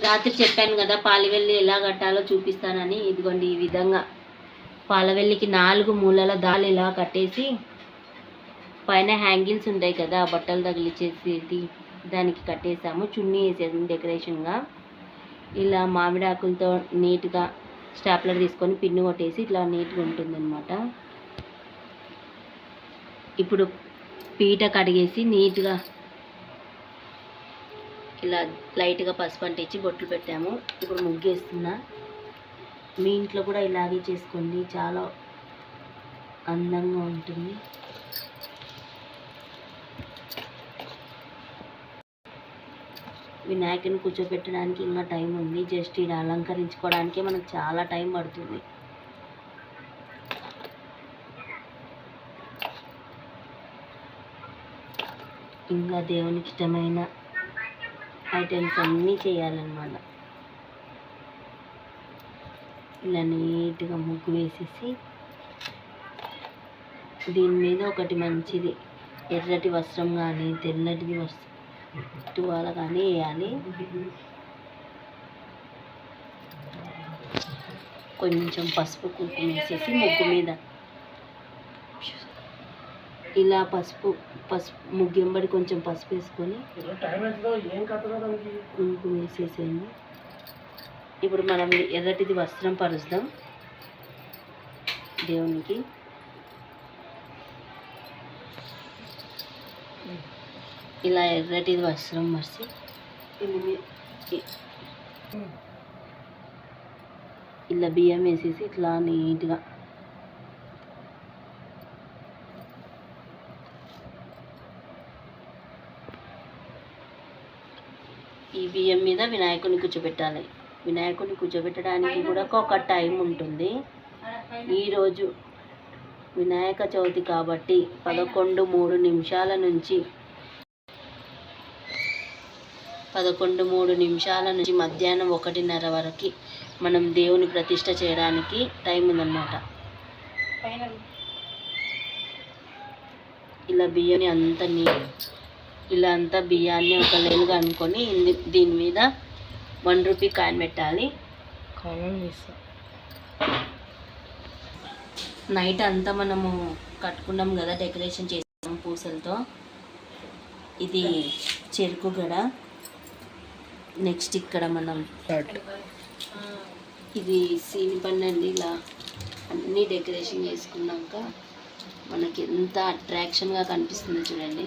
రాత్రి చెప్పాను కదా పాలవెల్లి ఎలా కట్టాలో చూపిస్తానని. ఇదిగోండి ఈ విధంగా. పాలవెల్లికి నాలుగు మూలల దాలు ఇలా కట్టేసి పైన హ్యాంగిల్స్ ఉంటాయి కదా బట్టలు తగిలిచేసేది దానికి కట్టేసాము. చున్నీ వేసేసాము డెకరేషన్గా. ఇలా మామిడాకులతో నీట్గా స్టాప్లర్ తీసుకొని పిన్ను కొట్టేసి ఇట్లా నీట్గా ఉంటుందన్నమాట. ఇప్పుడు పీట కడిగేసి నీట్గా ఇలా లైట్గా పసుపు అంటించి బొట్లు పెట్టాము. ఇప్పుడు ముగ్గేస్తున్నా. మీ ఇంట్లో కూడా ఇలాగే చేసుకోండి. చాలా అందంగా ఉంటుంది. వినాయకుని కూర్చోబెట్టడానికి ఇంకా టైం ఉంది. జస్ట్ ఇది అలంకరించుకోవడానికే మనకు చాలా టైం పడుతుంది. ఇంకా దేవునికి ఇష్టమైన ఐటమ్స్ అన్నీ చేయాలన్నమాట. ఇలా నీట్గా ముగ్గు వేసేసి దీని మీద ఒకటి మంచిది ఎర్రటి వస్త్రం కానీ తెల్లటిది వస్త్రం టువాల కానీ వేయాలి. కొంచెం పసుపు కుంకుమ వేసేసి ముగ్గు మీద ఇలా పసుపు పసుపు ముగ్గెంబడి కొంచెం పసుపు వేసుకొని కుంకుమ వేసేసేయండి. ఇప్పుడు మనం ఎర్రటిది వస్త్రం పరుస్తాం దేవునికి. ఇలా ఎర్రటిది వస్త్రం మర్చి ఇలా బియ్యం వేసేసి ఇట్లా నీట్గా ఈ బియ్యం మీద వినాయకుని కూర్చోబెట్టాలి. వినాయకుని కూర్చోబెట్టడానికి కూడా ఒక టైం ఉంటుంది. ఈరోజు వినాయక చవితి కాబట్టి పదకొండు మూడు నిమిషాల నుంచి పదకొండు మూడు నిమిషాల నుంచి మధ్యాహ్నం ఒకటిన్నర వరకు మనం దేవుని ప్రతిష్ట చేయడానికి టైం ఉందన్నమాట. ఇలా బియ్యాన్ని అంత నీ ఇలా అంతా బియ్యాన్ని ఒక లేలుగా అనుకొని దీని మీద వన్ రూపీ కాయిన్ పెట్టాలి. నైట్ అంతా మనము కట్టుకున్నాం కదా డెకరేషన్ చేసాం పూసలతో. ఇది చెరుకు గడ. నెక్స్ట్ ఇక్కడ మనం ఇది సీని పండు అండి ఇలా అన్నీ డెకరేషన్ చేసుకున్నాక మనకి ఎంత అట్రాక్షన్గా కనిపిస్తుందో చూడండి.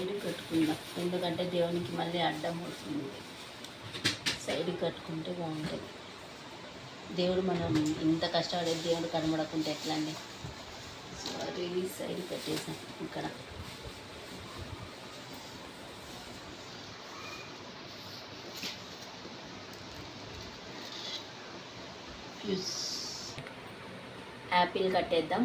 సైడ్ కట్టుకుందాం. ఎందుకంటే దేవునికి మళ్ళీ అడ్డం అవుతుంది సైడ్ కట్టుకుంటే బాగుంటుంది. దేవుడు మనం ఇంత కష్టపడే దేవుడు కనబడకుంటే ఎట్లా అండి సారీ సైడ్ కట్టేసాం ఇక్కడ. ఫ్యూస్ యాపిల్ కట్టేద్దాం.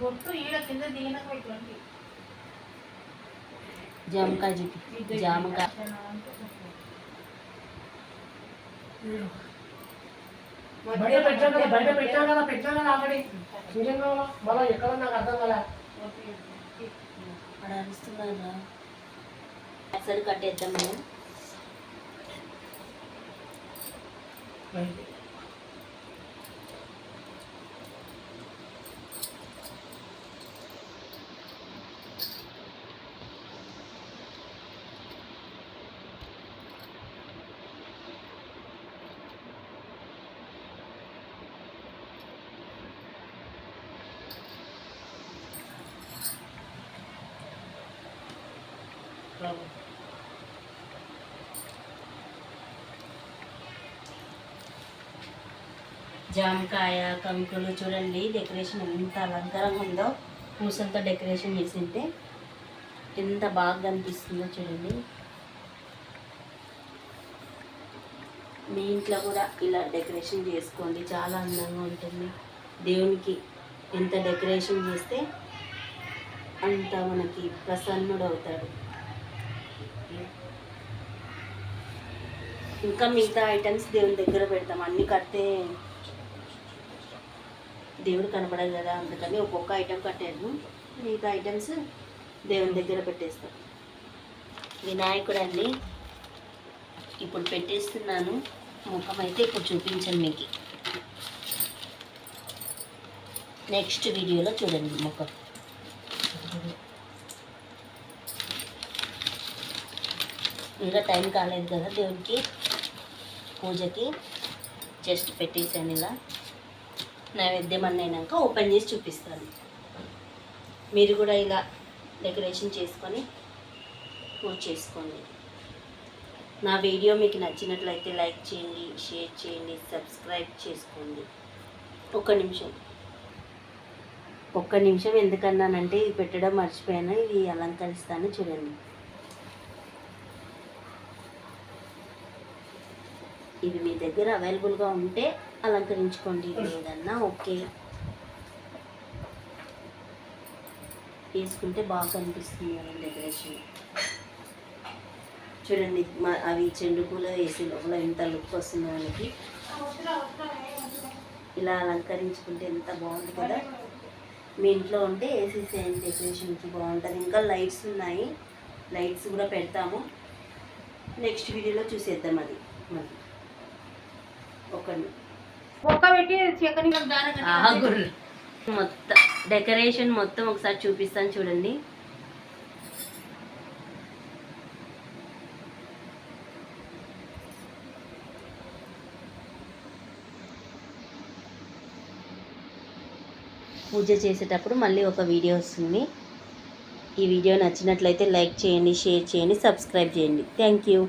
బొట్టు ఈడ కింద దిగినాక పెట్టుకోండి జామకాయ చూపి జామకాయ. బయట పెట్టాం కదా బయట పెట్టాం కదా పెట్టాం కదా ఆల్రెడీ. చూసాం కదా మళ్ళీ ఎక్కడ నాకు అర్థం కదా అక్కడ అరుస్తున్నారా అసలు కట్టేద్దాం మేము. జామకాయ కంకులు చూడండి డెకరేషన్ ఎంత అలంకారంగా ఉందో. పూసలతో డెకరేషన్ చేసింటే ఎంత బాగా కనిపిస్తుందో చూడండి. మీ ఇంట్లో కూడా ఇలా డెకరేషన్ చేసుకోండి చాలా అందంగా ఉంటుంది. దేవునికి ఎంత డెకరేషన్ చేస్తే అంత మనకి ప్రసన్నుడు అవుతాడు. ఇంకా మిగతా ఐటమ్స్ దేవుని దగ్గర పెడతాం. అన్ని కడితే దేవుడు కనపడదు కదా. అందుకని ఒక్కొక్క ఐటెం కట్టాను మిగతా ఐటమ్స్ దేవుని దగ్గర పెట్టేస్తాం. వినాయకుడు అండి ఇప్పుడు పెట్టేస్తున్నాను. ముఖం అయితే ఇప్పుడు చూపించాను మీకు. నెక్స్ట్ వీడియోలో చూడండి ముఖం. ఇంకా టైం కాలేదు కదా దేవునికి. పూజకి జస్ట్ పెట్టేసాను ఇలా. నైవేద్యం అన్నైనాక ఓపెన్ చేసి చూపిస్తాను. మీరు కూడా ఇలా డెకరేషన్ చేసుకొని పూజ చేసుకోండి. నా వీడియో మీకు నచ్చినట్లయితే లైక్ చేయండి షేర్ చేయండి సబ్స్క్రైబ్ చేసుకోండి. ఒక్క నిమిషం. ఒక్క నిమిషం ఎందుకన్నానంటే ఇది పెట్టడం మర్చిపోయాను ఇది అలంకరిస్తాను చూడండి. ఇది మీ దగ్గర అవైలబుల్గా ఉంటే అలంకరించుకోండి. లేదన్నా ఓకే. వేసుకుంటే బాగా కనిపిస్తుంది మన డెకరేషన్ చూడండి మా అవి చెండు పూల వేసి లోపల ఎంత లుక్ వస్తుందో మనకి. ఇలా అలంకరించుకుంటే ఎంత బాగుంది కదా. మీ ఇంట్లో ఉంటే వేసేసేయండి డెకరేషన్కి బాగుంటుంది. ఇంకా లైట్స్ ఉన్నాయి. లైట్స్ కూడా పెడతాము. నెక్స్ట్ వీడియోలో చూసేద్దాం అది. మనం ఒక్క పెట్టి మొత్తం డెకరేషన్ మొత్తం ఒకసారి చూపిస్తాను చూడండి. పూజ చేసేటప్పుడు మళ్ళీ ఒక వీడియో వస్తుంది. ఈ వీడియో నచ్చినట్లయితే లైక్ చేయండి షేర్ చేయండి సబ్స్క్రైబ్ చేయండి. Thank you.